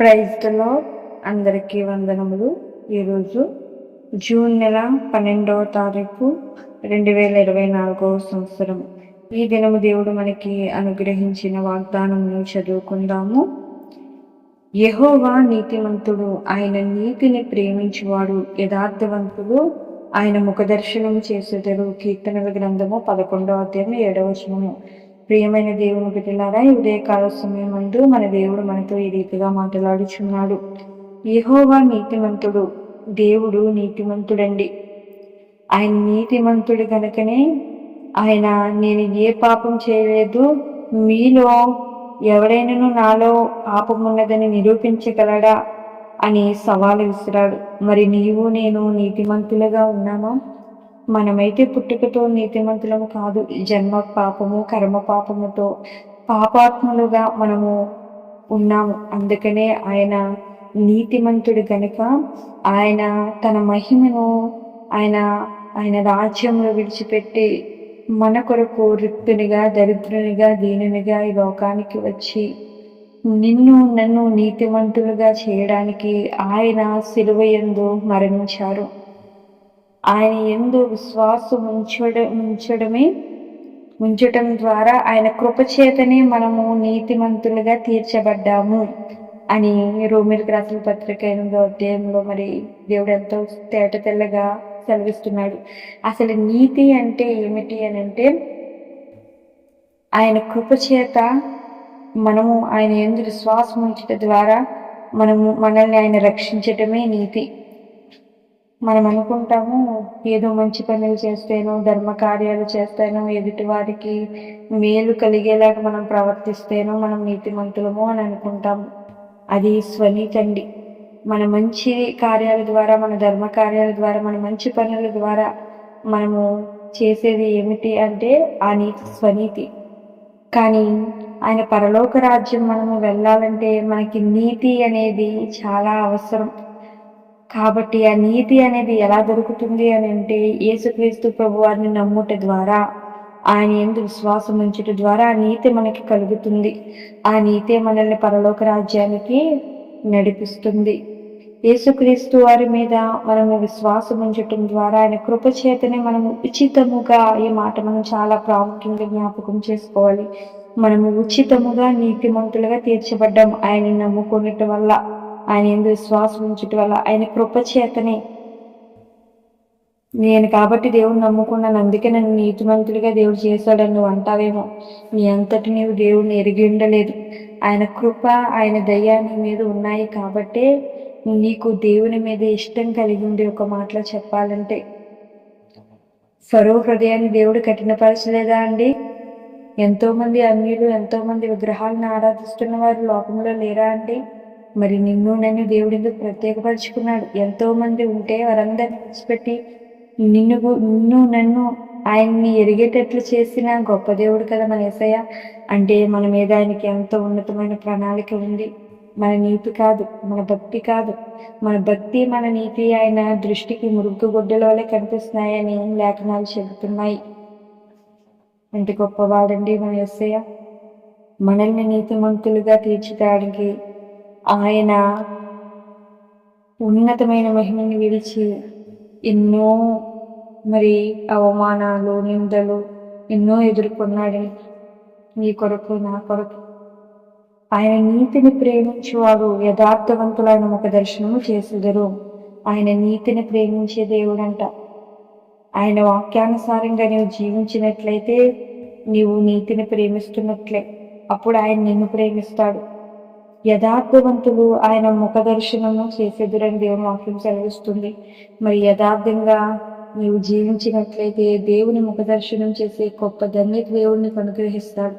ప్రైజ్లో అందరికీ వందనములు. ఈరోజు జూన్ నెల పన్నెండవ తారీఖు రెండు వేల ఇరవై నాలుగవ సంవత్సరం. ఈ దినము దేవుడు మనకి అనుగ్రహించిన వాగ్దానమును చదువుకుందాము. యహోవా నీతిమంతుడు ఆయన నీతిని ప్రేమించువాడు యథార్థవంతుడు. ఆయన ముఖదర్శనం చేసేదరు. కీర్తనల గ్రంథము పదకొండవ అధ్యాయం ఏడవ వచనము. ప్రియమైన దేవుని బిడ్డలారా ఈ ఉదయకాల సమయం ముందు మన దేవుడు మనతో ఈ రీతిగా మాట్లాడుచున్నాడు. యహోవా నీతిమంతుడు దేవుడు నీతిమంతుడండి. ఆయన నీతిమంతుడు కనుకనే ఆయన నేను ఏ పాపం చేయలేదు మీలో ఎవరైనాను నాలో పాపం ఉన్నదని నిరూపించగలడా అని సవాలు విసిరాడు. మరి నీవు నేను నీతిమంతులుగా ఉన్నామా? మనమైతే పుట్టుకతో నీతిమంతులము కాదు. జన్మ పాపము కర్మ పాపముతో పాపాత్ములుగా మనము ఉన్నాము. అందుకనే ఆయన నీతిమంతుడు గనుక ఆయన తన మహిమను ఆయన ఆయన రాజ్యంలో విడిచిపెట్టి మన కొరకు రిక్తునిగా దరిద్రునిగా దీనునిగా ఈ లోకానికి వచ్చి నిన్ను నన్ను నీతిమంతులుగా చేయడానికి ఆయన సిలువయందు మరణించారు. ఆయన ఎందు విశ్వాసం ఉంచడ ఉంచడమే ఉంచటం ద్వారా ఆయన కృపచేతనే మనము నీతిమంతులుగా తీర్చబడ్డాము అని రోమిలకు రాసిన పత్రిక ఎనిమిదో అధ్యాయంలో మరి దేవుడు ఎంతో తేట తెల్లగా సెలవిస్తున్నాడు. అసలు నీతి అంటే ఏమిటి అని అంటే ఆయన కృపచేత మనము ఆయన ఎందు విశ్వాసం ఉంచడం ద్వారా మనము మనల్ని ఆయన రక్షించటమే నీతి. మనం అనుకుంటాము ఏదో మంచి పనులు చేస్తేనో ధర్మ కార్యాలు చేస్తేనో ఎదుటి వారికి మేలు కలిగేలాగా మనం ప్రవర్తిస్తేనో మనం నీతిమంతులము అని అనుకుంటాము. అది స్వనీతండి మన మంచి కార్యాల ద్వారా మన ధర్మ కార్యాల ద్వారా మన మంచి పనుల ద్వారా మనము చేసేది ఏమిటి అంటే ఆ నీతి స్వనీతి. కానీ ఆయన పరలోక రాజ్యం మనము వెళ్ళాలంటే మనకి నీతి అనేది చాలా అవసరం. కాబట్టి ఆ నీతి అనేది ఎలా దొరుకుతుంది అని అంటే యేసుక్రీస్తు ప్రభు వారిని నమ్ముట ద్వారా ఆయన ఎందు విశ్వాసం ఉంచుట ద్వారా ఆ నీతి మనకి కలుగుతుంది. ఆ నీతే మనల్ని పరలోక రాజ్యానికి నడిపిస్తుంది. యేసుక్రీస్తు వారి మీద మనము విశ్వాసం ఉంచటం ద్వారా ఆయన కృపచేతనే మనము ఉచితముగా ఈ మాట మనం చాలా ప్రాముఖ్యంగా జ్ఞాపకం చేసుకోవాలి. మనము ఉచితముగా నీతిమంతులుగా తీర్చబడ్డాం ఆయన నమ్ముకునేట వల్ల ఆయన ఎందు విశ్వాసం ఉంచటం వల్ల ఆయన కృప చేతనే. నేను కాబట్టి దేవుడు నమ్ముకున్నాను. అందుకే నన్ను నీతిమంతుడిగా దేవుడు చేశాడని నువ్వు అంటావేమో. నీ అంతటి నీవు దేవుడిని ఎరిగి ఉండలేదు. ఆయన కృప ఆయన దయ నీ మీద ఉన్నాయి కాబట్టే నీకు దేవుని మీద ఇష్టం కలిగి ఉండే ఒక మాటలో చెప్పాలంటే. ఫరో హృదయాన్ని దేవుడు కఠినపరచలేదా అండి? ఎంతోమంది అన్యులు ఎంతోమంది విగ్రహాలను ఆరాధిస్తున్న వారు లోకంలో లేరా అండి? మరి నిన్ను నన్ను దేవుడు ఎందుకు ప్రత్యేకపరుచుకున్నాడు? ఎంతో మంది ఉంటే వారందరిని విడిచిపెట్టి నిన్ను నిన్ను నన్ను ఆయన్ని ఎరిగేటట్లు చేసిన గొప్ప దేవుడు కదా మన యేసయ్య అంటే మన మీద ఆయనకి ఎంతో ఉన్నతమైన ప్రణాళిక ఉంది. మన నీతి కాదు మన భక్తి కాదు. మన భక్తి మన నీతి ఆయన దృష్టికి మురుగు గుడ్డలోనే కనిపిస్తున్నాయని లేఖనాలు చెబుతున్నాయి. అంటే గొప్పవాడండి మన యేసయ్య మనల్ని నీతిమంతులుగా తీర్చిదానికి ఆయన ఉన్నతమైన మహిమని విడిచి ఎన్నో మరి అవమానాలు నిందలు ఎన్నో ఎదుర్కొన్నాడు నీ కొరకు నా కొరకు. ఆయన నీతిని ప్రేమించేవాడు యథార్థవంతులైన ఒక దర్శనము చేసేదరు. ఆయన నీతిని ప్రేమించే దేవుడంట. ఆయన వాక్యానుసారంగా నీవు జీవించినట్లయితే నీవు నీతిని ప్రేమిస్తున్నట్లే. అప్పుడు ఆయన నిన్ను ప్రేమిస్తాడు. యథార్థవంతులు ఆయన ముఖ దర్శనము చేసేదురని దేవుని వాక్యం సెలవిస్తుంది. మరి యథార్థంగా నీవు జీవించినట్లయితే దేవుని ముఖ దర్శనం చేసే గొప్ప ధన్యత దేవుడిని అనుగ్రహిస్తాడు.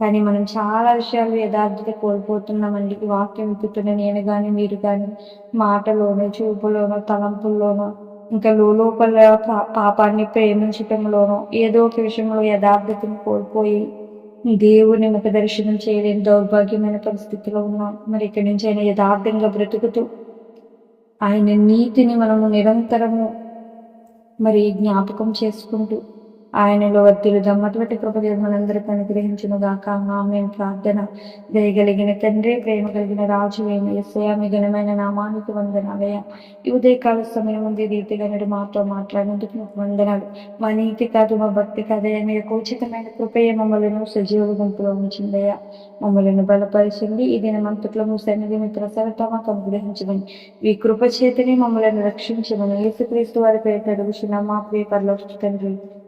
కానీ మనం చాలా విషయాలు యథార్థత కోల్పోతున్నామండి. వాక్యం విప్పుతున్న నేను కానీ మీరు కానీ మాటలోనో చూపులోనో తలంపుల్లోనో ఇంకా లోపల పా- పాపాన్ని ప్రేమించటంలోనో ఏదో ఒక విషయంలో యథార్థతను కోల్పోయి దేవుని ముఖ దర్శనం చేయలేని దౌర్భాగ్యమైన పరిస్థితిలో ఉన్నాం. మరి ఇక్కడి నుంచి ఆయన యథార్థంగా బ్రతుకుతూ ఆయన నీతిని మనము నిరంతరము మరి జ్ఞాపకం చేసుకుంటూ ఆయనలో వర్తిలుదాం అటువంటి కృపదేవి మనందరికీ అనుగ్రహించును గాక ఆమె ప్రార్థన దయగలిగిన తండ్రి ప్రేమ కలిగిన రాజు ఏమి ఎస్ఐ మీ ఘనమైన నామానికి వందనాలయ ఈ ఉదయకాల సమయం ఉంది. రీతిగా నేడు మాతో మాట్లాడినందుకు మీకు వందనాలు. మా నీతి కాదు మా భక్తి కాదయ్యా మీ కోచితమైన కృపయ మమ్మలను సజీవ గుంపులో ఉంచిందయ్యా. మమ్మలను బలపరిచింది. ఈ దినమంతట్లో మీ సన్నిధి మీ ప్రసరత మాకు అనుగ్రహించమని ఈ కృప చేతిని మమ్మల్ని రక్షించమని యేసుక్రీస్తు వారి పేరు అడుగుచున్నాం. మా ప్రియ పరలోకి తండ్రి